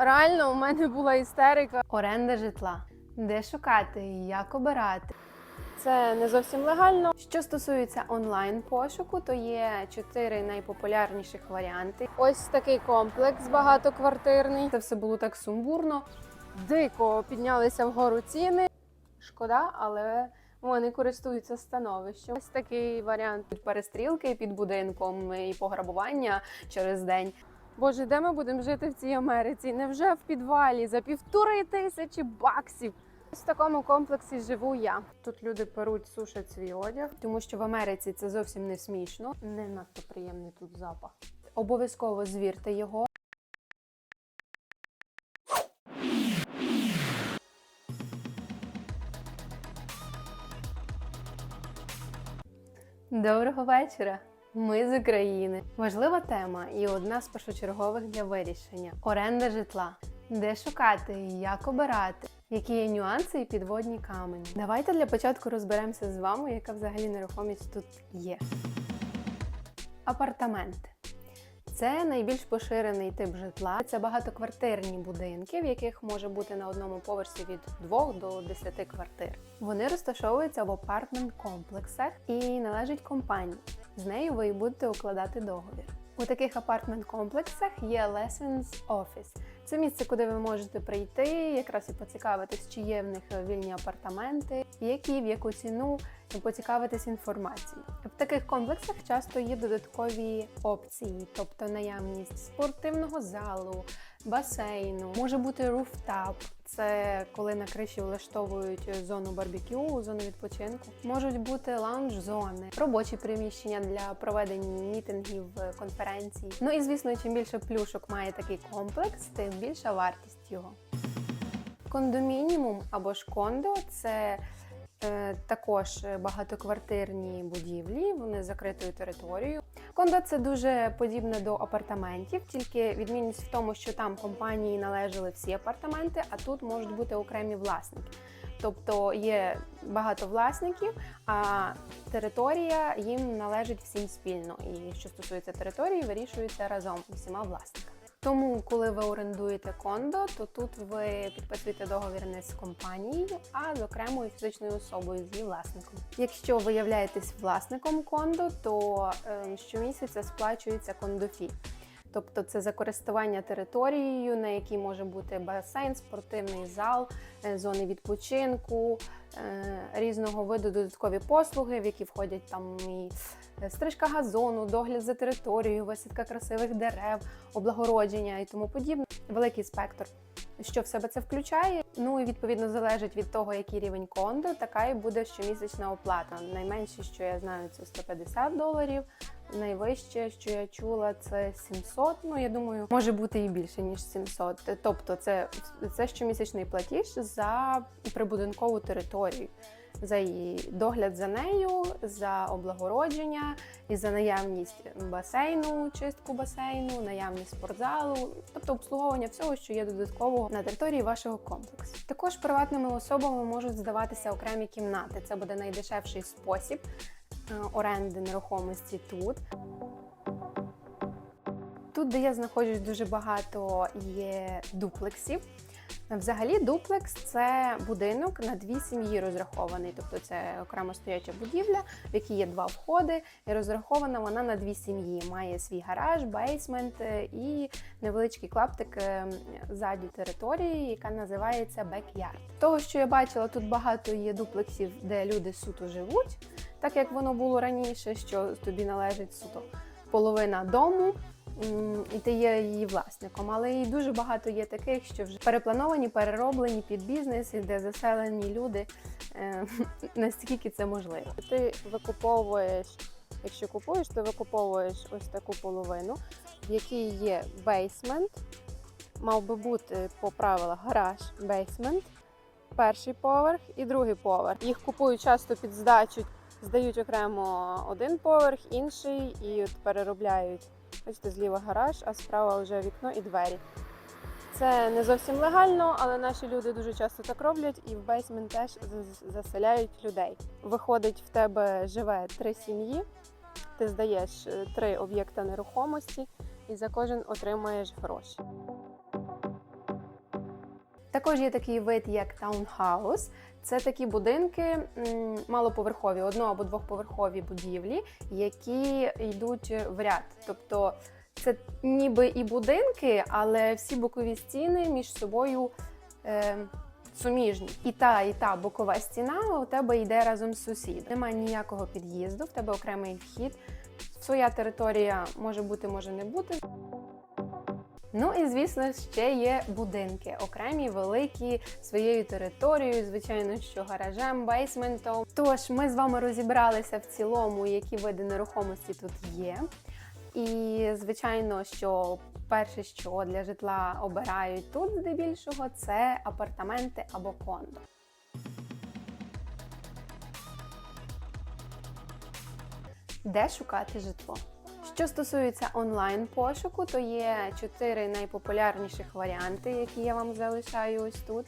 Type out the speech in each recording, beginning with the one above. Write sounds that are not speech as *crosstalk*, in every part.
Реально, у мене була істерика. Оренда житла. Де шукати як обирати? Це не зовсім легально. Що стосується онлайн пошуку, то є чотири найпопулярніших варіанти. Ось такий комплекс багатоквартирний. Це все було так сумбурно. Дико піднялися вгору ціни. Шкода, але вони користуються становищем. Ось такий варіант перестрілки під будинком і пограбування через день. Боже, де ми будемо жити в цій Америці? Невже в підвалі за півтори тисячі баксів? В такому комплексі живу я. Тут люди перуть, сушать свій одяг, тому що в Америці це зовсім не смішно. Не надто приємний тут запах. Обов'язково звірте його. Доброго вечора. Ми з України. Важлива тема і одна з першочергових для вирішення: оренда житла. Де шукати, як обирати, які є нюанси і підводні камені. Давайте для початку розберемося з вами, яка взагалі нерухомість тут є. Апартаменти. Це найбільш поширений тип житла. Це багатоквартирні будинки, в яких може бути на одному поверсі від 2 до 10 квартир. Вони розташовуються в апартмент-комплексах і належать компанії. З нею ви і будете укладати договір. У таких апартмент-комплексах є Lessons Office. Це місце, куди ви можете прийти, якраз і поцікавитись, чи є в них вільні апартаменти, які в яку ціну, і поцікавитись інформацією. В таких комплексах часто є додаткові опції, тобто наявність спортивного залу, басейну, може бути руфтап. Це коли на криші влаштовують зону барбекю, зону відпочинку. Можуть бути лаунж-зони, робочі приміщення для проведення мітингів, конференцій. Ну і звісно, чим більше плюшок має такий комплекс, тим більша вартість його. Кондомініум або ж кондо це е, також багатоквартирні будівлі, вони з закритою територією. Кондо це дуже подібне до апартаментів, тільки відмінність в тому, що там компанії належали всі апартаменти, а тут можуть бути окремі власники. Тобто є багато власників, а територія їм належить всім спільно. І що стосується території, вирішується разом усіма власниками. Тому, коли ви орендуєте кондо, то тут ви підписуєте договір не з компанією, а з окремою фізичною особою з її власником. Якщо ви являєтесь власником кондо, то е, щомісяця сплачується кондофі. Тобто це за користування територією, на якій може бути басейн, спортивний зал, е, зони відпочинку, е, різного виду додаткові послуги, в які входять там і е, стрижка газону, догляд за територією, висадка красивих дерев, облагородження і тому подібне. Великий спектр. Що в себе це включає? Ну і відповідно залежить від того, який рівень кондо, така і буде щомісячна оплата. Найменше, що я знаю, це 150 доларів. Найвище, що я чула, це 700. Ну я думаю, може бути і більше ніж 700. Тобто, це, це щомісячний платіж за прибудинкову територію, за її догляд за нею, за облагородження і за наявність басейну, чистку басейну, наявність спортзалу, тобто обслуговування всього, що є додатково на території вашого комплексу. Також приватними особами можуть здаватися окремі кімнати. Це буде найдешевший спосіб оренди нерухомості тут. Тут, де я знаходжусь, дуже багато є дуплексів. Взагалі, дуплекс це будинок на дві сім'ї розрахований, тобто це окремо стояча будівля, в якій є два входи, і розрахована вона на дві сім'ї. Має свій гараж, бейсмент е, і невеличкий клаптик е, ззаді території, яка називається бекярд. Того, що я бачила, тут багато є дуплексів, де люди суто живуть, так як воно було раніше, що тобі належить суто половина дому. І ти є її власником, але і дуже багато є таких, що вже переплановані, перероблені під бізнес, і де заселені люди е, *laughs* наскільки це можливо. Ти викуповуєш, якщо купуєш, то викуповуєш ось таку половину, в якій є бейсмент. Мав би бути по правилах гараж, бейсмент, перший поверх і другий поверх. Їх купують часто під здачу, здають окремо один поверх, інший і от переробляють. Бачите, зліва гараж, а справа вже вікно і двері. Це не зовсім легально, але наші люди дуже часто так роблять, і в бейсмент теж заселяють людей. Виходить, в тебе живе три сім'ї, ти здаєш е, три об'єкта нерухомості і за кожен отримаєш гроші. Також є такий вид, як таунхаус. Це такі будинки малоповерхові, одно або двохповерхові будівлі, які йдуть в ряд. Тобто це ніби і будинки, але всі бокові стіни між собою е, суміжні. І та, і та бокова стіна у тебе йде разом з сусідом. Немає ніякого під'їзду, в тебе окремий вхід. Своя територія може бути, може не бути. Ну і звісно, ще є будинки, окремі, великі, своєю територією, звичайно, що гаражем, бейсментом. Тож ми з вами розібралися в цілому, які види нерухомості тут є. І звичайно, що перше, що для житла обирають тут здебільшого, це апартаменти або кондо. Де шукати житло? Що стосується онлайн пошуку, то є чотири найпопулярніших варіанти, які я вам залишаю ось тут.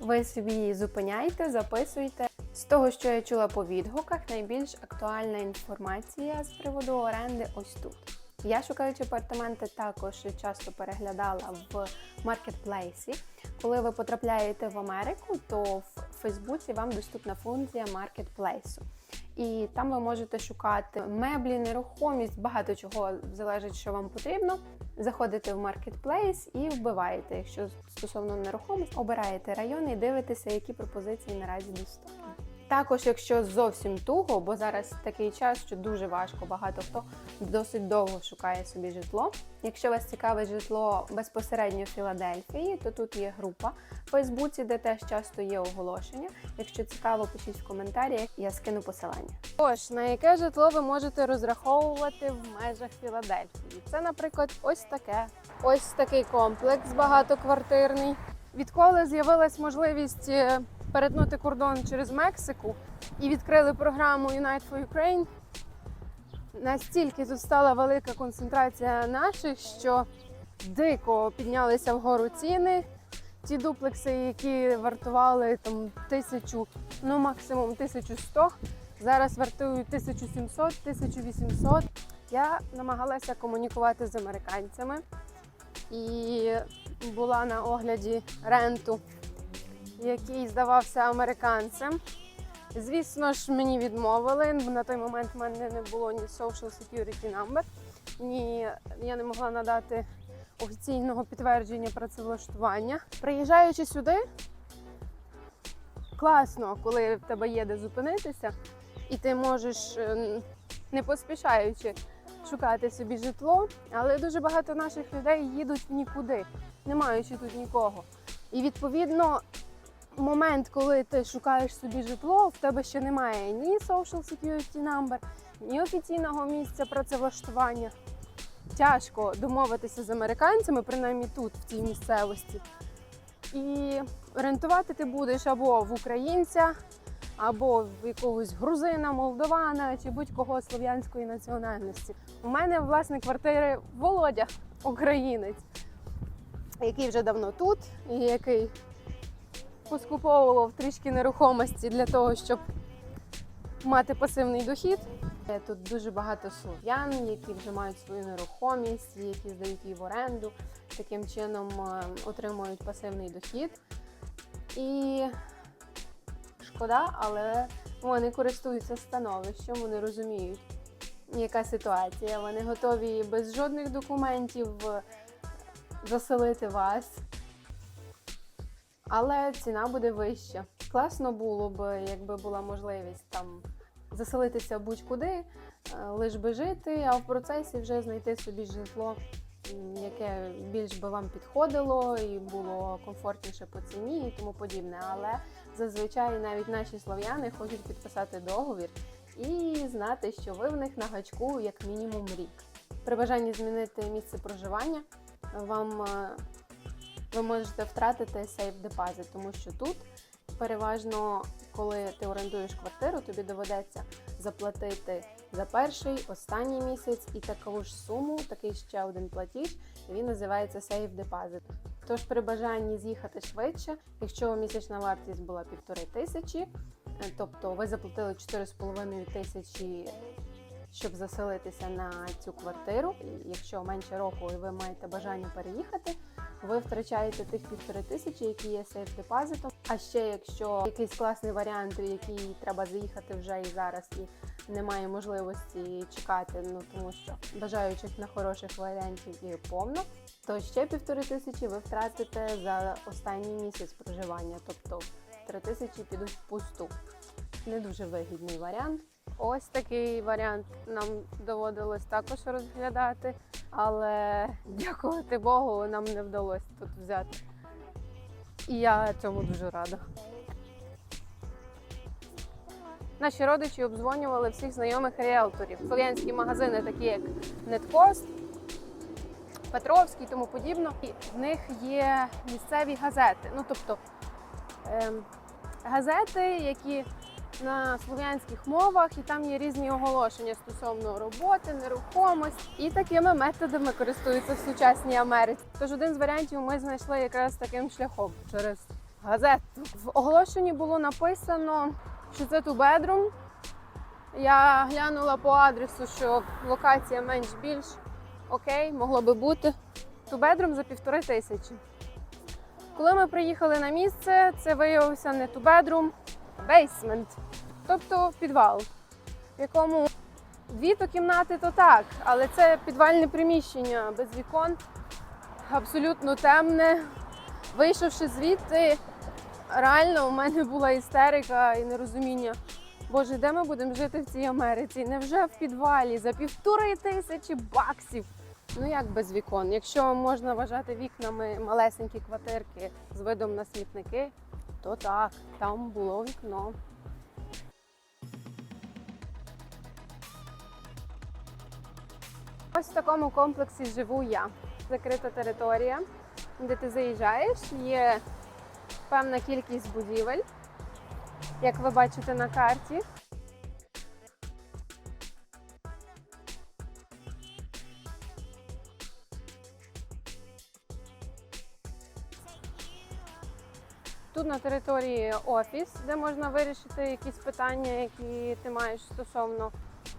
Ви собі зупиняйте, записуйте. З того, що я чула по відгуках, найбільш актуальна інформація з приводу оренди ось тут. Я шукаючи апартаменти, також часто переглядала в маркетплейсі. Коли ви потрапляєте в Америку, то в Фейсбуці вам доступна функція маркетплейсу. І там ви можете шукати меблі, нерухомість, багато чого залежить, що вам потрібно. Заходите в маркетплейс і вбиваєте. Якщо стосовно нерухомості, обираєте район і дивитеся, які пропозиції наразі доступні. Також, якщо зовсім туго, бо зараз такий час, що дуже важко, багато хто досить довго шукає собі житло. Якщо вас цікавить житло безпосередньо в Філадельфії, то тут є група в Фейсбуці, де теж часто є оголошення. Якщо цікаво, пишіть в коментарях, я скину посилання. Тож, на яке житло ви можете розраховувати в межах Філадельфії? Це, наприклад, ось таке. Ось такий комплекс багатоквартирний. Відколи з'явилась можливість е, перетнути кордон через Мексику і відкрили програму Unite for Ukraine, настільки тут стала велика концентрація наших, що дико піднялися вгору ціни. Ті дуплекси, які вартували там тисячу, ну максимум 1100, зараз вартують 1700, 1800. Я намагалася комунікувати з американцями і була на огляді ренту, який здавався американцем. Звісно ж, мені відмовили. На той момент в мене не було ні Social Security Number, ні я не могла надати офіційного підтвердження працевлаштування. Приїжджаючи сюди, класно, коли в тебе є де зупинитися, і ти можеш, е, не поспішаючи, шукати собі житло, але дуже багато наших людей їдуть нікуди, не маючи тут нікого. І відповідно, момент, коли ти шукаєш собі житло, в тебе ще немає ні Social Security Number, ні офіційного місця працевлаштування. Тяжко домовитися з американцями, принаймні тут, в цій місцевості. І орієнтувати ти будеш або в українця, або в якогось грузина, молдована чи будь-кого слов'янської національності. У мене власне квартири Володя, українець, який вже давно тут, і який поскуповував трішки нерухомості для того, щоб мати пасивний дохід. Е, Тут дуже багато слов'ян, які вже мають свою нерухомість, які здають її в оренду, таким чином е, отримують пасивний дохід. І шкода, але вони користуються становищем, вони розуміють, яка ситуація. Вони готові без жодних документів е, заселити вас. Але ціна буде вища. Класно було б, якби була можливість там заселитися будь-куди, е, лиш би жити, а в процесі вже знайти собі житло, яке більш би вам підходило і було комфортніше по ціні і тому подібне. Але зазвичай навіть наші слов'яни хочуть підписати договір і знати, що ви в них на гачку як мінімум рік. При бажанні змінити місце проживання вам е, ви можете втратити сейф депозит, тому що тут переважно, коли ти орендуєш квартиру, тобі доведеться заплатити за перший, останній місяць і таку ж суму, такий ще один платіж, і він називається сейф депозит. Тож при бажанні з'їхати швидше, якщо місячна вартість була півтори тисячі, е, тобто ви заплатили 4,5 тисячі щоб заселитися на цю квартиру. Якщо менше року і ви маєте бажання переїхати, ви втрачаєте тих півтори тисячі, які є сейф депозитом. А ще якщо якийсь класний варіант, в який треба заїхати вже і зараз, і немає можливості чекати, ну тому що бажаючих на хороших варіантів є повно, то ще півтори тисячі ви втратите за останній місяць проживання, тобто три тисячі підуть в пусту. Не дуже вигідний варіант. Ось такий варіант нам доводилось також розглядати, але дякувати Богу, нам не вдалося тут взяти. І я цьому дуже рада. Наші родичі обдзвонювали всіх знайомих ріелторів. Слов'янські магазини, такі як Неткост, Петровський і тому подібно. І в них є місцеві газети. Ну тобто ем, газети, які на слов'янських мовах, і там є різні оголошення стосовно роботи, нерухомості. І такими методами користуються в сучасній Америці. Тож один з варіантів ми знайшли якраз таким шляхом через газету. В оголошенні було написано, що це bedroom. Я глянула по адресу, що локація менш-більш окей, могло би бути. Bedroom за півтори тисячі. Коли ми приїхали на місце, це виявився не two basement, тобто підвал, в якому дві то кімнати, то так, але це підвальне приміщення без вікон, абсолютно темне. Вийшовши звідти, реально у мене була істерика і нерозуміння. Боже, де ми будемо жити в цій Америці? Невже в підвалі за півтори тисячі баксів? Ну як без вікон? Якщо можна вважати вікнами малесенькі квартирки з видом на смітники, то так, там було вікно. Ось в такому комплексі живу я. Закрита територія, де ти заїжджаєш, є певна кількість будівель, як ви бачите на карті. На території офіс, де можна вирішити якісь питання, які ти маєш стосовно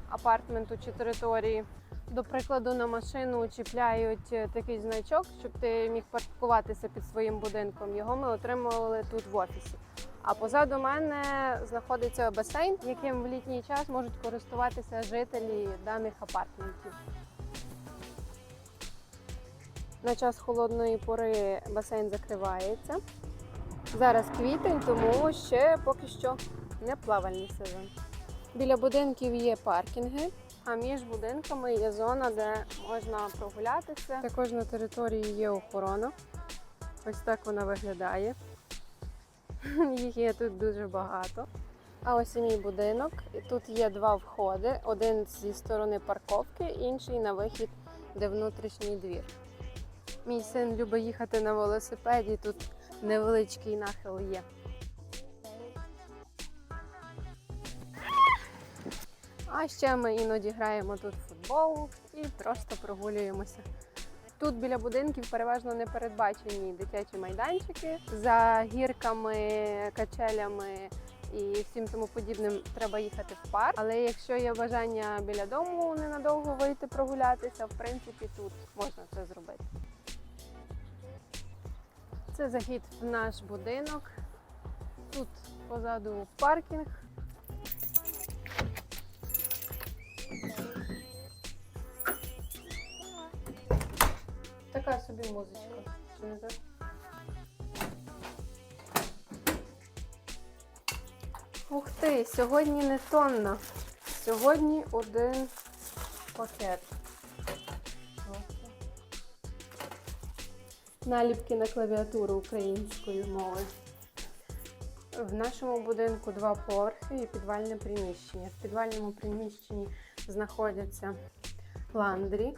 апартменту чи території. До прикладу, на машину чіпляють е, такий значок, щоб ти міг паркуватися під своїм будинком. Його ми отримували тут в офісі. А позаду мене знаходиться басейн, яким в літній час можуть користуватися жителі даних апартментів. На час холодної пори басейн закривається. Зараз квітень, тому ще поки що не плавальний сезон. Біля будинків є паркінги, а між будинками є зона, де можна прогулятися. Також на території є охорона. Ось так вона виглядає. *laughs* Їх є тут дуже багато. А ось і мій будинок. Тут є два входи: один зі сторони парковки, інший на вихід, де внутрішній двір. Мій син любить їхати на велосипеді. Тут невеличкий нахил є. А ще ми іноді граємо тут в футбол і просто прогулюємося. Тут біля будинків переважно не передбачені дитячі майданчики. За гірками, качелями і всім тому подібним треба їхати в парк. Але якщо є бажання біля дому ненадовго вийти прогулятися, в принципі тут можна це зробити. Це захід в наш будинок. Тут позаду паркінг. Така собі музичка. Ух ти, сьогодні не тонна. Сьогодні один пакет. Наліпки на клавіатуру українською мовою. В нашому будинку два поверхи і підвальне приміщення. В підвальному приміщенні знаходяться ландрі.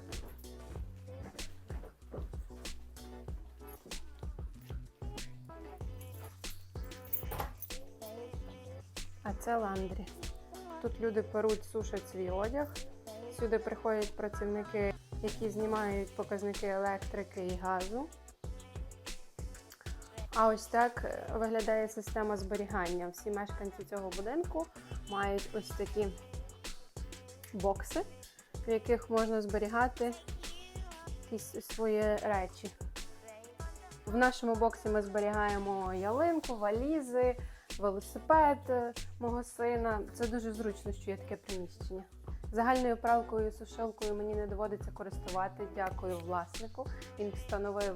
А це ландрі. Тут люди перуть, сушать свій одяг. Сюди приходять працівники, які знімають показники електрики і газу. А ось так е, виглядає система зберігання. Всі мешканці цього будинку мають ось такі бокси, в яких можна зберігати якісь свої речі. В нашому боксі ми зберігаємо ялинку, валізи, велосипед е, мого сина. Це дуже зручно, що є таке приміщення. Загальною пралкою і сушилкою мені не доводиться користувати. Дякую власнику. Він встановив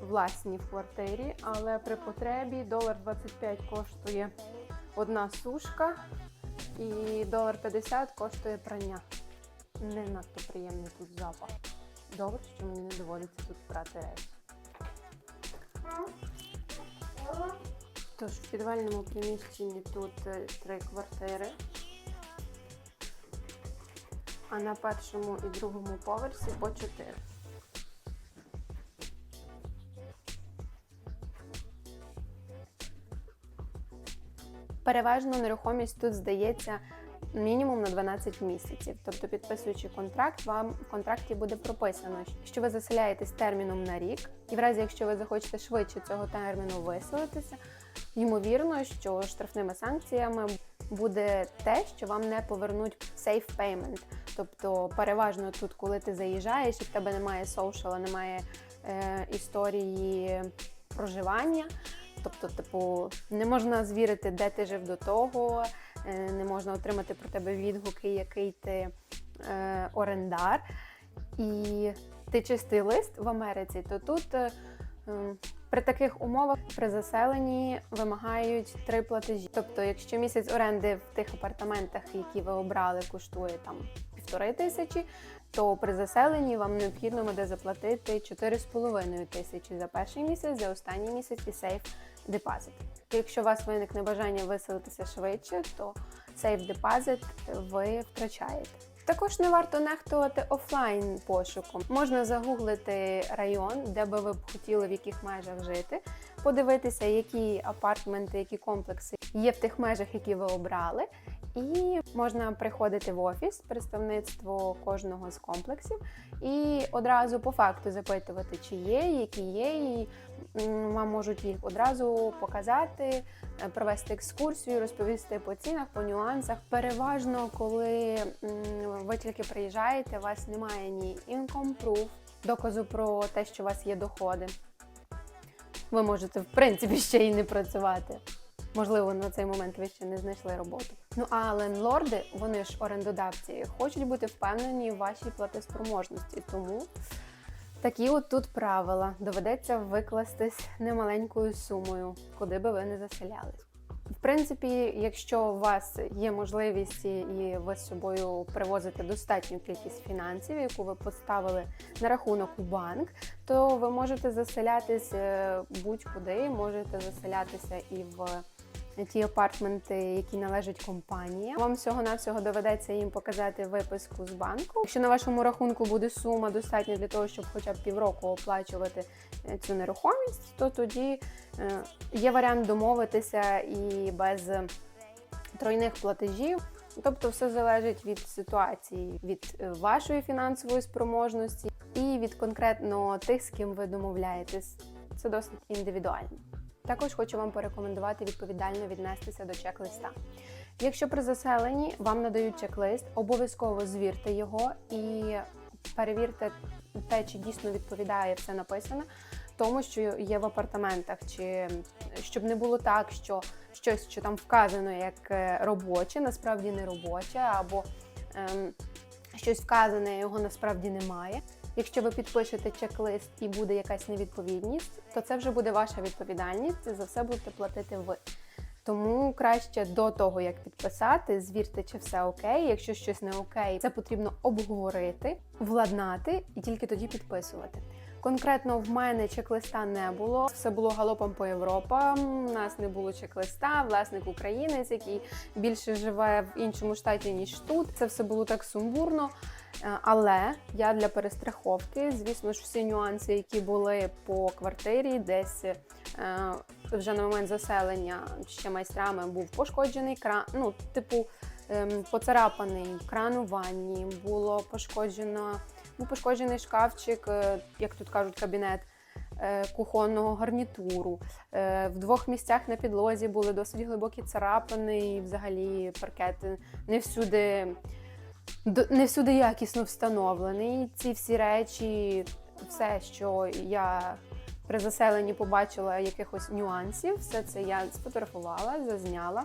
власні квартирі, але при потребі долар 25 коштує одна сушка і долар 50 коштує прання. Не надто приємний тут запах. Добре, що мені не доводиться тут прати речі. Тож в підвальному приміщенні тут е, три квартири. А на першому і другому поверсі по чотири. Переважно нерухомість тут здається мінімум на 12 місяців. Тобто, підписуючи контракт, вам в контракті буде прописано, що ви заселяєтесь терміном на рік, і в разі, якщо ви захочете швидше цього терміну виселитися, ймовірно, що штрафними санкціями буде те, що вам не повернуть safe payment. Тобто, переважно тут, коли ти заїжджаєш, і в тебе немає соушала, немає е, історії проживання. Тобто, типу, не можна звірити, де ти жив до того, е, не можна отримати про тебе відгуки, який ти е, орендар. І ти чистий лист в Америці, то тут е, ем, при таких умовах при заселенні вимагають три платежі. Тобто, якщо місяць оренди в тих апартаментах, які ви обрали, коштує там півтори тисячі, то при заселенні вам необхідно буде заплатити 4,5 тисячі за перший місяць, за останній місяць і сейф депозит. Якщо у вас виникне бажання виселитися швидше, то сейф депозит ви втрачаєте. Також не варто нехтувати офлайн пошуком. Можна загуглити район, де би ви б хотіли в яких межах жити, подивитися, які апартменти, які комплекси є в тих межах, які ви обрали. І можна приходити в офіс, представництво кожного з комплексів, і одразу по факту запитувати, чи є, які є, і вам можуть їх одразу показати, е, провести екскурсію, розповісти по цінах, по нюансах. Переважно, коли ви тільки приїжджаєте, у вас немає ні income proof, доказу про те, що у вас є доходи. Ви можете, в принципі, ще й не працювати. Можливо, на цей момент ви ще не знайшли роботу. Ну а лендлорди, вони ж орендодавці, хочуть бути впевнені в вашій платоспроможності. Тому такі от тут правила. Доведеться викластись немаленькою сумою, куди би ви не заселялись. В принципі, якщо у вас є можливість і ви з собою привозите достатню кількість фінансів, яку ви поставили на рахунок у банк, то ви можете заселятись е, будь-куди, можете заселятися і в ті апартменти, які належать компанії. Вам всього-навсього доведеться їм показати виписку з банку. Якщо на вашому рахунку буде сума достатня для того, щоб хоча б півроку оплачувати е, цю нерухомість, то тоді е, є варіант домовитися і без тройних платежів. Тобто все залежить від ситуації, від е, вашої фінансової спроможності і від конкретно тих, з ким ви домовляєтесь. Це досить індивідуально. Також хочу вам порекомендувати відповідально віднестися до чек-листа. Якщо при заселенні вам надають чек-лист, обов'язково звірте його і перевірте те, чи дійсно відповідає все написане, тому що є в апартаментах, чи щоб не було так, що щось, що там вказано як е, робоче, насправді не робоче, або ем, щось вказане, його насправді немає. Якщо ви підпишете чек-лист і буде якась невідповідність, то це вже буде ваша відповідальність. і За все будете платити ви. Тому краще до того, як підписати, звірте, чи все окей. Якщо щось не окей, це потрібно обговорити, владнати і тільки тоді підписувати. Конкретно в мене чек-листа не було. Все було галопом по Європам. У нас не було чек-листа, власник українець, який більше живе в іншому штаті ніж тут. Це все було так сумбурно. Е, Але я для перестраховки, звісно ж, всі нюанси, які були по квартирі, десь е, вже на момент заселення ще майстрами був пошкоджений кран. Ну, типу, ем, поцарапаний кран у ванні, було пошкоджено, був пошкоджений шкафчик, е, як тут кажуть, кабінет. е, Кухонного гарнітуру Е, в двох місцях на підлозі були досить глибокі царапини, і взагалі паркет не всюди не всюди якісно встановлений. Ці всі речі, все, що я при заселенні побачила якихось нюансів. Все це я сфотографувала, зазняла,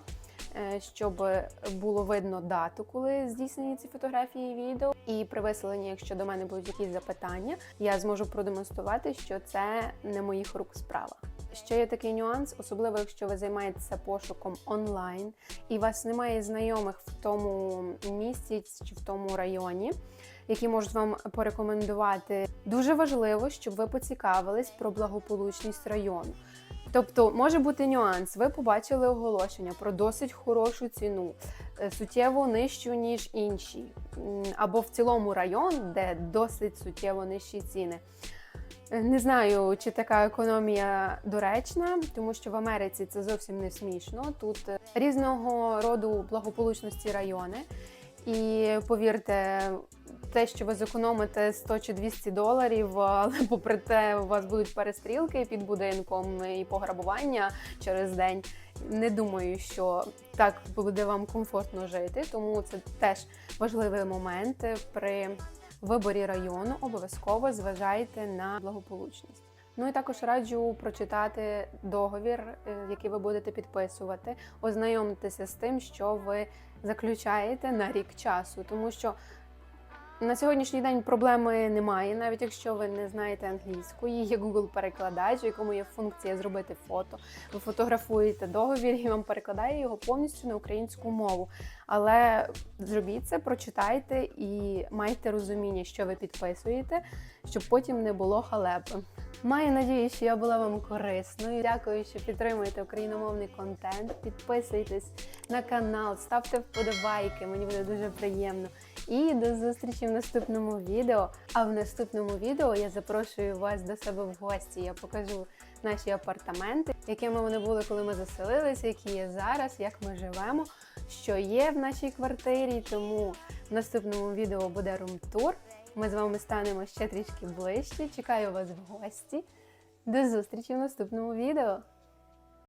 щоб було видно дату, коли здійснені ці фотографії і відео. І при виселенні, якщо до мене будуть якісь запитання, я зможу продемонструвати, що це не моїх рук справа. Ще є такий нюанс, особливо якщо ви займаєтеся пошуком онлайн і вас немає знайомих в тому місті чи в тому районі, які можуть вам порекомендувати. Дуже важливо, щоб ви поцікавились про благополучність району. Тобто може бути нюанс. Ви побачили оголошення про досить хорошу ціну, е, суттєво нижчу, ніж інші, або в цілому район, де досить суттєво нижчі ціни. Е, Не знаю, чи така економія доречна, тому що в Америці це зовсім не смішно. Тут е, різного роду благополучності райони. І повірте, те, що ви зекономите 100 чи 200 доларів, але *laughs* попри те, у вас будуть перестрілки під будинком і пограбування через день. Не думаю, що так буде вам комфортно жити, тому це теж важливий момент при виборі району. Обов'язково зважайте на благополучність. Ну і також раджу прочитати договір, е, який ви будете підписувати, ознайомитися з тим, що ви заключаєте на рік часу, тому що на сьогоднішній день проблеми немає, навіть якщо ви не знаєте англійської, є Google перекладач, в якому є функція зробити фото. Ви фотографуєте договір *laughs* і вам перекладає його повністю на українську мову. Але зробіть це, прочитайте і майте розуміння, що ви підписуєте, щоб потім не було халепи. Маю надію, що я була вам корисною. Дякую, що підтримуєте україномовний контент. Підписуйтесь на канал, ставте вподобайки, мені буде дуже приємно. І до зустрічі в наступному відео. А в наступному відео я запрошую вас до себе в гості. Я покажу наші апартаменти, якими вони були, коли ми заселилися, які є зараз, як ми живемо, що є в нашій квартирі. Тому в наступному відео буде рум-тур. Ми з вами станемо ще трішки ближче. Чекаю вас в гості. До зустрічі в наступному відео.